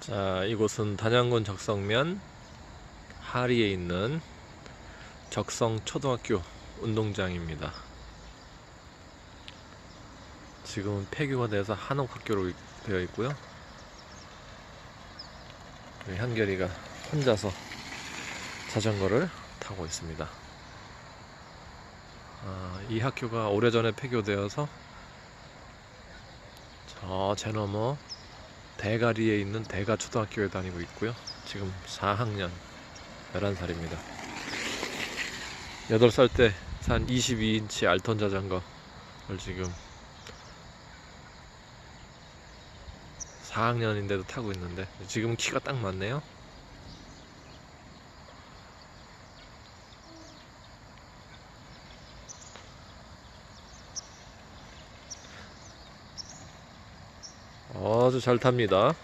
자, 이곳은 단양군 적성면 하리에 있는 적성 초등학교 운동장입니다. 지금은 폐교가 돼서 한옥학교로 되어 있고요. 한결이가 혼자서 자전거를 타고 있습니다. 아, 이 학교가 오래전에 폐교되어서 저 제 너머 대가리에 있는 대가 초등학교에 다니고 있고요. 지금 4학년 11살입니다. 8살 때 산 22인치 알턴 자전거를 지금 4학년인데도 타고 있는데 지금 키가 딱 맞네요. 아주 잘 탑니다.